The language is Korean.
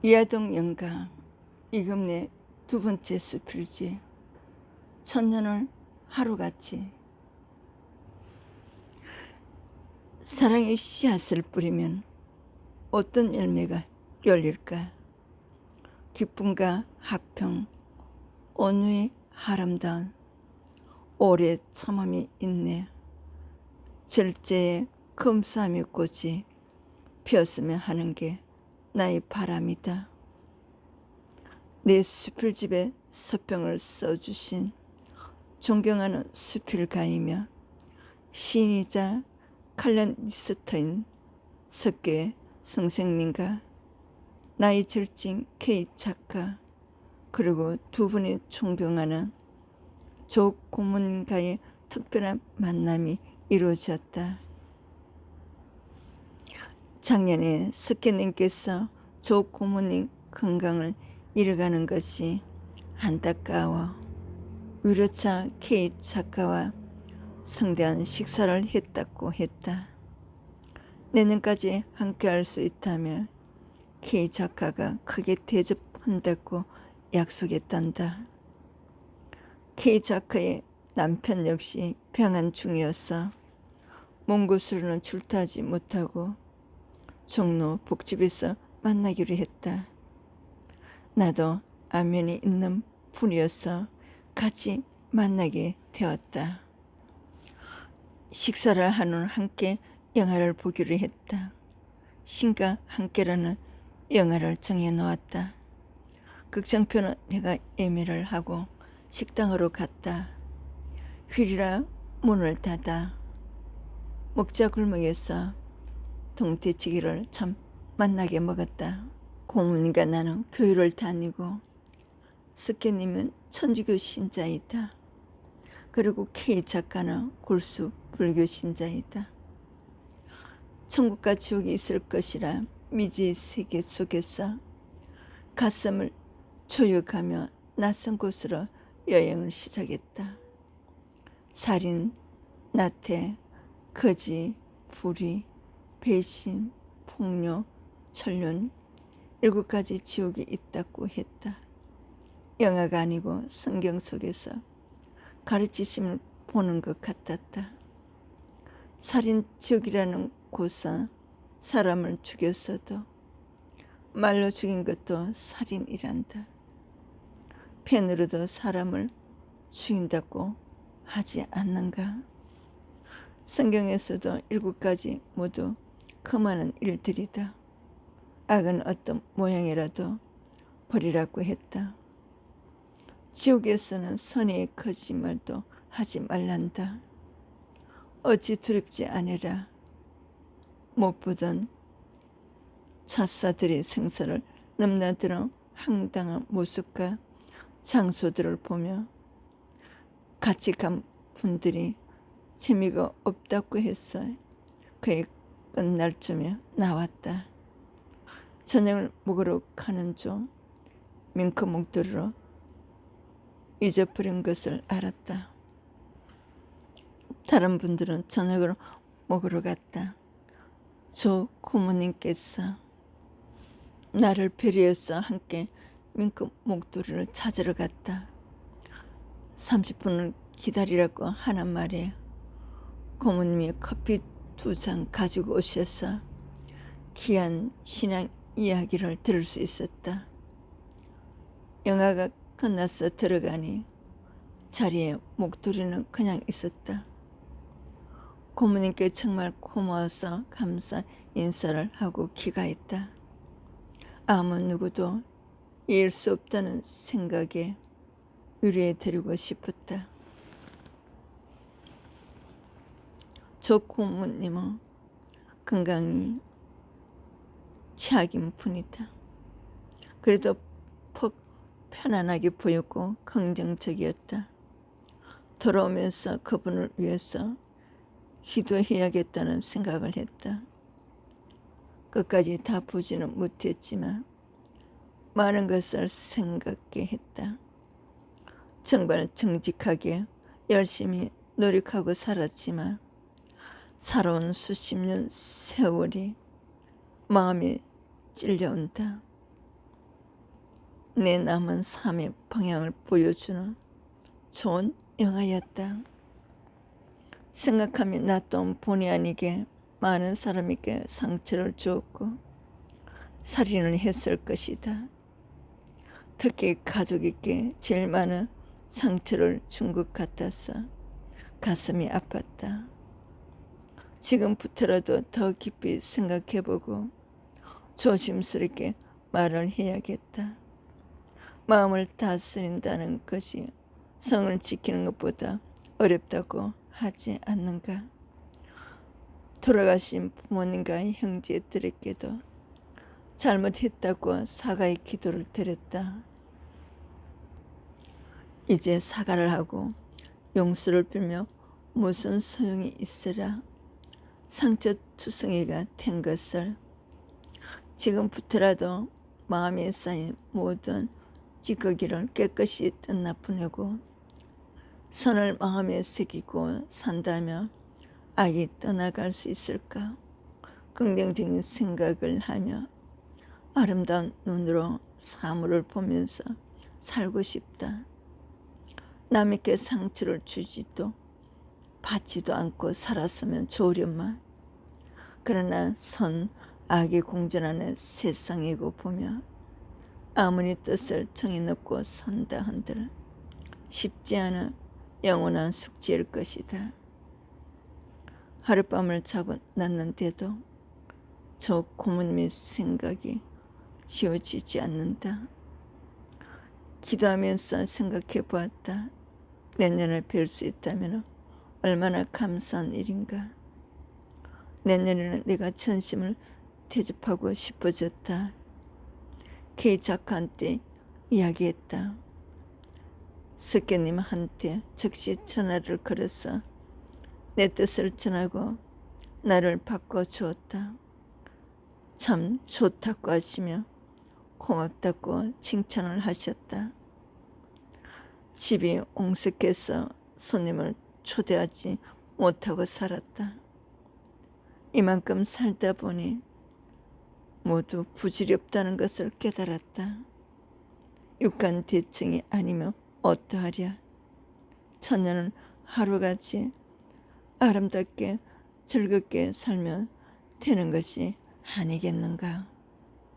이하동 영가 이금내 두 번째 수필지 천년을 하루같이 사랑의 씨앗을 뿌리면 어떤 열매가 열릴까? 기쁨과 화평 온유의 아름다운 오래 참음이 있네. 절제의 검사함의 꽃이 피었으면 하는 게 나의 바람이다. 내 수필집에 서평을 써주신 존경하는 수필가이며 시인이자 칼럼니스트인 석계 선생님과 나의 절친 K 작가 그리고 두 분이 존경하는 조 고문님과의 특별한 만남이 이루어졌다. 작년에 석계님께서 조 고모님 건강을 잃어가는 것이 안타까워 위로차 K 작가와 성대한 식사를 했다고 했다. 내년까지 함께할 수 있다며 K 작가가 크게 대접한다고 약속했단다. K 작가의 남편 역시 병환 중이어서 먼 곳으로는 출타하지 못하고 종로 복집에서 만나기로 했다. 나도 안면이 있는 분이어서 같이 만나게 되었다. 식사를 한 후 함께 영화를 보기로 했다. 신과 함께라는 영화를 정해 놓았다. 극장표는 내가 예매를 하고 식당으로 갔다. 휠이라 문을 닫아 목자 골목에서 동태찌개를 참 맛나게 먹었다. 고문과 나는 교회를 다니고 스케님은 천주교 신자이다. 그리고 K 작가는 골수 불교 신자이다. 천국과 지옥이 있을 것이라 미지의 세계 속에서 가슴을 조육하며 낯선 곳으로 여행을 시작했다. 살인, 나태, 거지, 불의, 배신, 폭력, 천륜 일곱 가지 지옥이 있다고 했다. 영화가 아니고 성경 속에서 가르치심을 보는 것 같았다. 살인 지옥이라는 곳은 사람을 죽였어도 말로 죽인 것도 살인이란다. 펜으로도 사람을 죽인다고 하지 않는가? 성경에서도 일곱 가지 모두 그만한 일들이다. 악은 어떤 모양이라도 버리라고 했다. 지옥에서는 선의 거짓말도 하지 말란다. 어찌 두렵지 않으라. 못 보던 차사들의 생사를 넘나드는 황당한 모습과 장소들을 보며 같이 간 분들이 재미가 없다고 했어. 그의 끝날 쯤에 나왔다. 저녁을 먹으러 가는 중 밍크 목도리로 잊어버린 것을 알았다. 다른 분들은 저녁을 먹으러 갔다. 조 고모님께서 나를 배려해서 함께 밍크 목도리를 찾으러 갔다. 30분을 기다리라고 하는 말에 고모님이 커피 두잔 가지고 오셔서 귀한 신앙 이야기를 들을 수 있었다. 영화가 끝나서 들어가니 자리에 목도리는 그냥 있었다. 고모님께 정말 고마워서 감사 인사를 하고 귀가했다. 아무 누구도 이을 수 없다는 생각에 위로해 드리고 싶었다. 저 고모님은 건강이 최악인 분이다. 그래도 퍽 편안하게 보였고 긍정적이었다. 돌아오면서 그분을 위해서 기도해야겠다는 생각을 했다. 끝까지 다 보지는 못했지만 많은 것을 생각해 했다. 정말 정직하게 열심히 노력하고 살았지만 살아온 수십 년 세월이 마음에 찔려온다. 내 남은 삶의 방향을 보여주는 좋은 영화였다. 생각하면 나 또한 본의 아니게 많은 사람에게 상처를 주었고 살인을 했을 것이다. 특히 가족에게 제일 많은 상처를 준 것 같아서 가슴이 아팠다. 지금부터라도 더 깊이 생각해보고 조심스럽게 말을 해야겠다. 마음을 다스린다는 것이 성을 지키는 것보다 어렵다고 하지 않는가. 돌아가신 부모님과 형제들에게도 잘못했다고 사과의 기도를 드렸다. 이제 사과를 하고 용서를 빌며 무슨 소용이 있으라 상처투성이가 된 것을 지금부터라도 마음에 쌓인 모든 찌꺼기를 깨끗이 떠나보내고 선을 마음에 새기고 산다면 악이 떠나갈 수 있을까? 긍정적인 생각을 하며 아름다운 눈으로 사물을 보면서 살고 싶다. 남에게 상처를 주지도 받지도 않고 살았으면 좋으련만 그러나 선 악이 공존하는 세상이고 보며 아무리 뜻을 정해 놓고 산다 한들 쉽지 않은 영원한 숙제일 것이다. 하룻밤을 자고 났는데도 저 고문님의 생각이 지워지지 않는다. 기도하면서 생각해 보았다. 내년에 뵐 수 있다면 얼마나 감사한 일인가. 내년에는 내가 전심을 대접하고 싶어졌다. K 작가한테 이야기했다. 석계님한테 즉시 전화를 걸어서 내 뜻을 전하고 나를 바꿔주었다. 참 좋다고 하시며 고맙다고 칭찬을 하셨다. 집이 옹색해서 손님을 초대하지 못하고 살았다. 이만큼 살다 보니 모두 부질없다는 것을 깨달았다. 육간 대청이 아니면 어떠하랴. 천년은 하루같이 아름답게 즐겁게 살면 되는 것이 아니겠는가.